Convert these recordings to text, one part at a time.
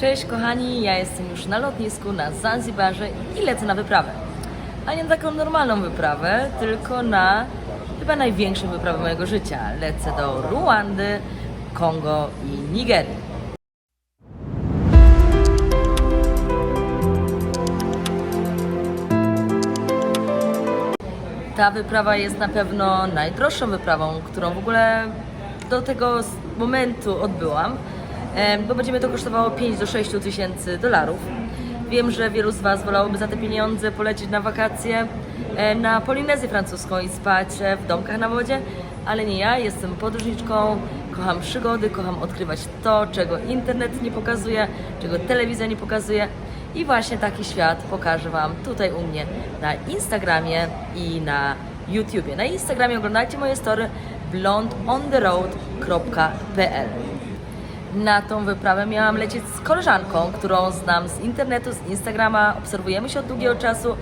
Cześć kochani, ja jestem już na lotnisku na Zanzibarze i lecę na wyprawę. A nie na taką normalną wyprawę, tylko na chyba największą wyprawę mojego życia. Lecę do Ruandy, Kongo i Nigerii. Ta wyprawa jest na pewno najdroższą wyprawą, którą w ogóle do tego momentu odbyłam, bo będzie mnie to kosztowało 5 do 6 tysięcy dolarów. Wiem, że wielu z Was wolałoby za te pieniądze polecieć na wakacje na Polinezję francuską i spać e, w domkach na wodzie, ale nie ja, jestem podróżniczką, kocham przygody, kocham odkrywać to, czego internet nie pokazuje, czego telewizja nie pokazuje. I właśnie taki świat pokażę Wam tutaj u mnie na Instagramie i na YouTubie. Na Instagramie oglądajcie moje story blondontheroad.pl Na tą wyprawę miałam lecieć z koleżanką, którą znam z internetu, z Instagrama, obserwujemy się od długiego czasu.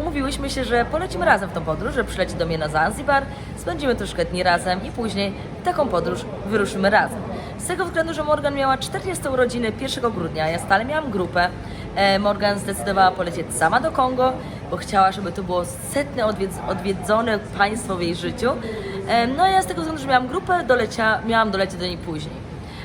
Umówiłyśmy się, że polecimy razem w tą podróż, że przyleci do mnie na Zanzibar, spędzimy troszkę dni razem i później taką podróż wyruszymy razem. Z tego względu, że Morgan miała 40 urodziny 1 grudnia, ja stale miałam grupę. E, Morgan zdecydowała polecieć sama do Kongo, bo chciała, żeby to było setne odwiedz- odwiedzone państwo w jej życiu. E, No ja z tego względu, że miałam grupę, dolecia, miałam dolecieć do niej później.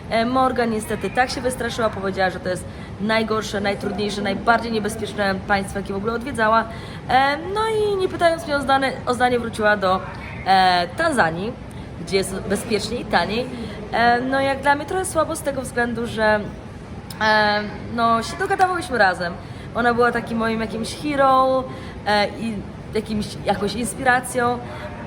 E, Morgan niestety tak się wystraszyła, powiedziała, że to jest najgorsze, najtrudniejsze, najbardziej niebezpieczne państwo, jakie w ogóle odwiedzała. E, No i nie pytając mnie o zdanie, o zdanie wróciła do e, Tanzanii, gdzie jest bezpieczniej i taniej. No jak dla mnie trochę słabo z tego względu, że no, się dogadałyśmy razem. Ona była takim moim jakimś hero i jakimś, jakąś inspiracją.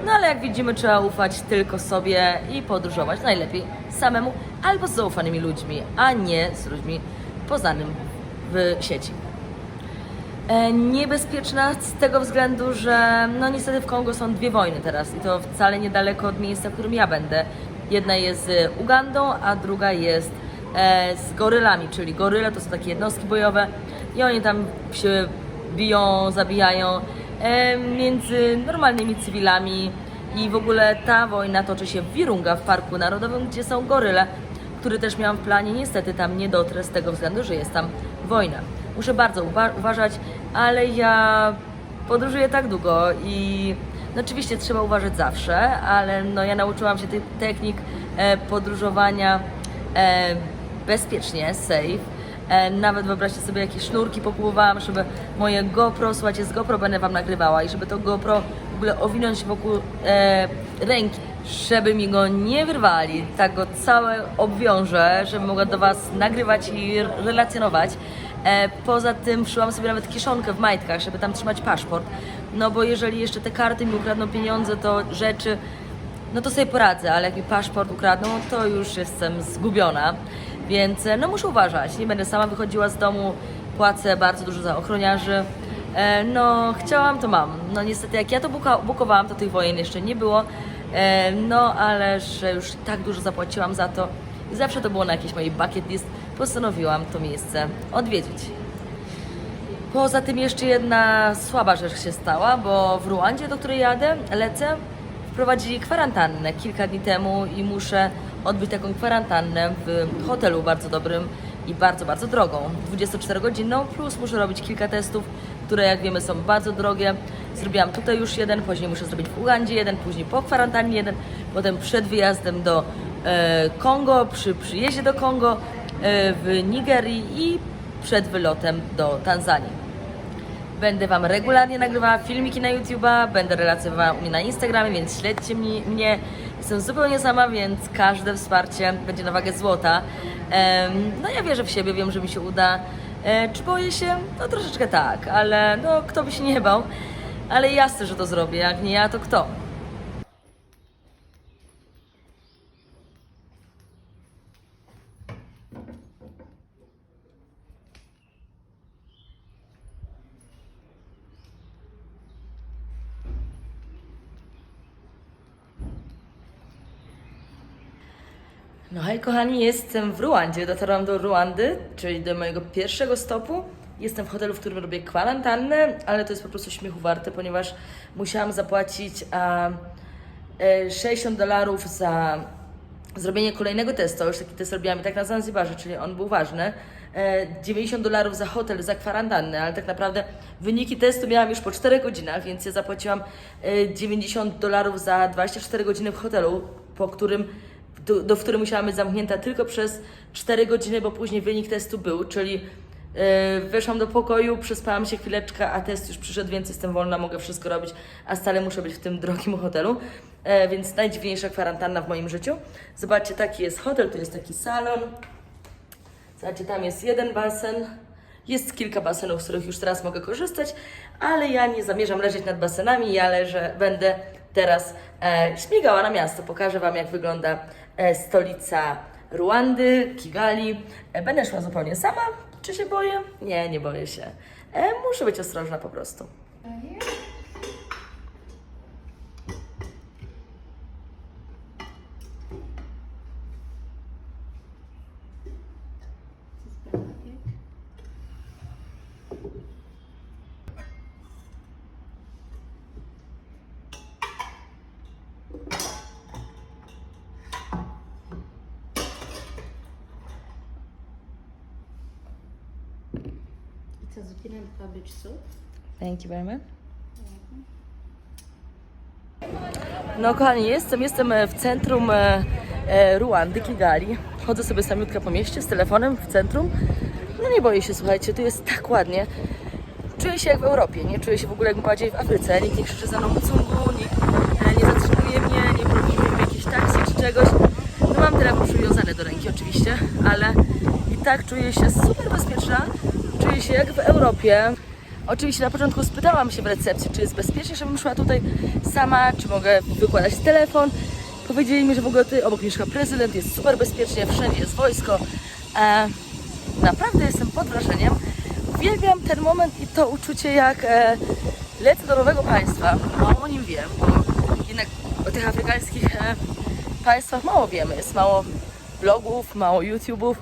No ale jak widzimy, trzeba ufać tylko sobie i podróżować najlepiej samemu albo z zaufanymi ludźmi, a nie z ludźmi poznanym w sieci. E, niebezpieczna z tego względu, że no niestety w Kongo są dwie wojny teraz i to wcale niedaleko od miejsca, w którym ja będę. Jedna jest z Ugandą, a druga jest e, z gorylami, czyli goryle to są takie jednostki bojowe i oni tam się biją, zabijają między normalnymi cywilami i w ogóle ta wojna toczy się w Virunga, w Parku Narodowym, gdzie są goryle, który też miałam w planie. Niestety tam nie dotrę z tego względu, że jest tam wojna. Muszę bardzo uwa- uważać, ale ja podróżuję tak długo i no oczywiście trzeba uważać zawsze, ale no ja nauczyłam się tych technik e, podróżowania e, bezpiecznie, safe. E, nawet wyobraźcie sobie, jakie sznurki popływałam, żeby moje GoPro, słuchajcie, z GoPro będę Wam nagrywała i żeby to GoPro w ogóle owinąć wokół e, ręki, żeby mi go nie wyrwali, tak go całe obwiążę, żeby mogła do Was nagrywać i relacjonować. E, poza tym wszyłam sobie nawet kieszonkę w majtkach, żeby tam trzymać paszport, no bo jeżeli jeszcze te karty mi ukradną pieniądze, to rzeczy, no to sobie poradzę, ale jak mi paszport ukradną, to już jestem zgubiona. Więc e, no muszę uważać, nie będę sama wychodziła z domu, płacę bardzo dużo za ochroniarzy. E, no chciałam, to mam. No niestety jak ja to bukowałam, to tych wojen jeszcze nie było. E, no ale że już tak dużo zapłaciłam za to i zawsze to było na jakiejś mojej bucket list, postanowiłam to miejsce odwiedzić. Poza tym jeszcze jedna słaba rzecz się stała, bo w Ruandzie, do której jadę, lecę, wprowadzili kwarantannę kilka dni temu i muszę odbyć taką kwarantannę w hotelu bardzo dobrym i bardzo, bardzo drogą. 24-godzinną, plus muszę robić kilka testów, które jak wiemy są bardzo drogie. Zrobiłam tutaj już jeden, później muszę zrobić w Ugandzie jeden, później po kwarantannie jeden, potem przed wyjazdem do e, Kongo, przy przyjeździe do Kongo, e, w Nigerii i przed wylotem do Tanzanii. Będę Wam regularnie nagrywała filmiki na YouTube'a, będę relacjonowała u mnie na Instagramie, więc śledźcie mnie. Jestem zupełnie sama, więc każde wsparcie będzie na wagę złota. No ja wierzę w siebie, wiem, że mi się uda. E, czy boję się? No troszeczkę tak, ale no kto by się nie bał. Ale jasne, że to zrobię, jak nie ja, to kto? No hej kochani, jestem w Ruandzie. Dotarłam do Ruandy, czyli do mojego pierwszego stopu. Jestem w hotelu, w którym robię kwarantannę, ale to jest po prostu śmiechu warte, ponieważ musiałam zapłacić a, e, 60 dolarów za zrobienie kolejnego testu, już taki test robiłam i tak na Zanzibarze, czyli on był ważny. E, 90 dolarów za hotel, za kwarantannę, ale tak naprawdę wyniki testu miałam już po 4 godzinach, więc ja zapłaciłam e, 90 dolarów za 24 godziny w hotelu, po którym, do, do w którym musiałam być zamknięta tylko przez 4 godziny, bo później wynik testu był, czyli e, weszłam do pokoju, przespałam się chwileczkę, a test już przyszedł, więc jestem wolna, mogę wszystko robić, a stale muszę być w tym drogim hotelu. E, więc najdziwniejsza kwarantanna w moim życiu. Zobaczcie, taki jest hotel, tu jest taki salon. Zobaczcie, tam jest jeden basen. Jest kilka basenów, z których już teraz mogę korzystać, ale ja nie zamierzam leżeć nad basenami. Ja leżę, będę teraz e, śmigała na miasto. Pokażę Wam, jak wygląda stolica Ruandy, Kigali. E, będę szła zupełnie sama. Czy się boję? Nie, nie boję się. E, muszę być ostrożna po prostu. Zucchini and cabbage soup. Thank you very much. No kochani, jestem, jestem e, w centrum e, e, Ruandy, Kigali. Chodzę sobie samiutka po mieście z telefonem w centrum. No nie boję się, słuchajcie, tu jest tak ładnie. Czuję się jak w Europie, nie czuję się w ogóle jak bardziej w Afryce. Nikt nie krzyczy za mną cungu, nikt e, nie zatrzymuje mnie, nie prosi mnie jakieś taksi czy czegoś. No mam telefon przywiązany do ręki oczywiście, ale i tak czuję się super bezpieczna. Czuję się jak w Europie. Oczywiście na początku spytałam się w recepcji, czy jest bezpiecznie, żebym szła tutaj sama, czy mogę wykładać telefon. Powiedzieli mi, że w ogóle tutaj obok mieszka prezydent, jest super bezpiecznie, wszędzie jest wojsko. E, naprawdę jestem pod wrażeniem. Uwielbiam ten moment i to uczucie, jak e, lecę do nowego państwa. Mało o nim wiem, bo jednak o tych afrykańskich e, państwach mało wiemy. Jest mało blogów, mało YouTube'ów.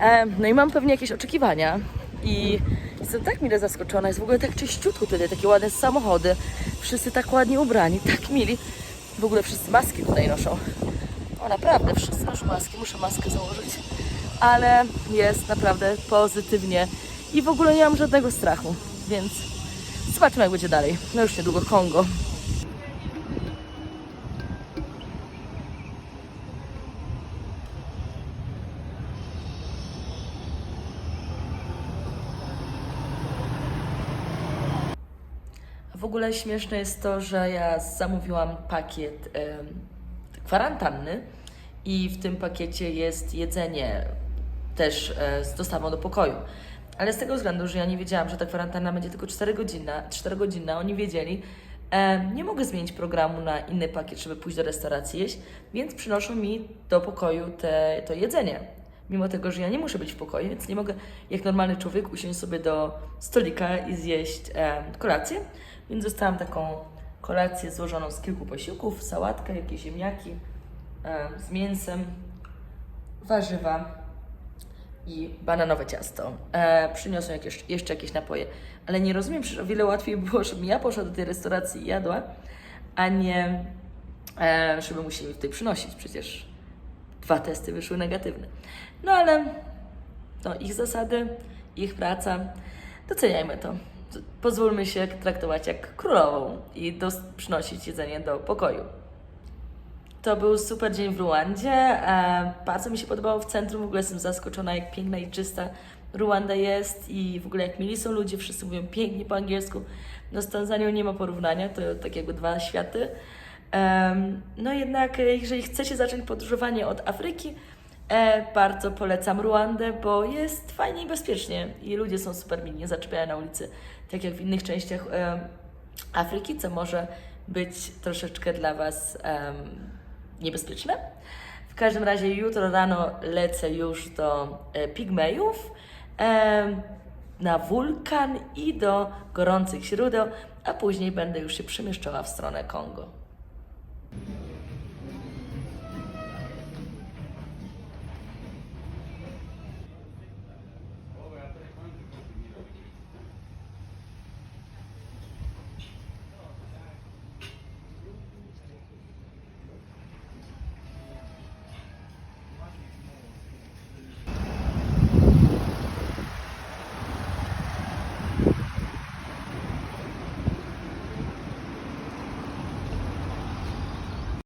E, no i mam pewnie jakieś oczekiwania. I jestem tak mile zaskoczona. Jest w ogóle tak czyściutko tutaj, takie ładne samochody. Wszyscy tak ładnie ubrani, tak mili. W ogóle wszyscy maski tutaj noszą. O, naprawdę, wszyscy noszą maski. Muszę maskę założyć. Ale jest naprawdę pozytywnie. I w ogóle nie mam żadnego strachu. Więc zobaczymy, jak będzie dalej. No już niedługo Kongo. Śmieszne jest to, że ja zamówiłam pakiet kwarantanny i w tym pakiecie jest jedzenie też e, z dostawą do pokoju. Ale z tego względu, że ja nie wiedziałam, że ta kwarantanna będzie tylko 4 godzina, 4 godziny, oni wiedzieli, nie mogę zmienić programu na inny pakiet, żeby pójść do restauracji jeść, więc przynoszą mi do pokoju te, to jedzenie. Mimo tego, że ja nie muszę być w pokoju, więc nie mogę jak normalny człowiek usiąść sobie do stolika i zjeść e, kolację. Więc dostałam taką kolację złożoną z kilku posiłków, sałatkę, jakieś ziemniaki e, z mięsem, warzywa i bananowe ciasto. E, przyniosą jakieś, jeszcze jakieś napoje. Ale nie rozumiem, przecież o wiele łatwiej było, żebym ja poszła do tej restauracji i jadła, a nie e, żeby musieli tutaj przynosić. Przecież dwa testy wyszły negatywne. No ale to ich zasady, ich praca. Doceniajmy to. Pozwólmy się traktować jak królową i dos- przynosić jedzenie do pokoju. To był super dzień w Ruandzie. E, bardzo mi się podobało w centrum. W ogóle jestem zaskoczona, jak piękna i czysta Ruanda jest i w ogóle jak mili są ludzie. Wszyscy mówią pięknie po angielsku. No z Tanzanią nie ma porównania, to tak jakby dwa światy. Em, no jednak, e, jeżeli chcecie zacząć podróżowanie od Afryki, e, bardzo polecam Ruandę, bo jest fajnie i bezpiecznie i ludzie są super mili, nie zaczepiają na ulicy, tak jak w innych częściach em, Afryki, co może być troszeczkę dla Was em, niebezpieczne. W każdym razie jutro rano lecę już do e, Pigmejów, em, na wulkan i do gorących źródeł, a później będę już się przemieszczała w stronę Kongo.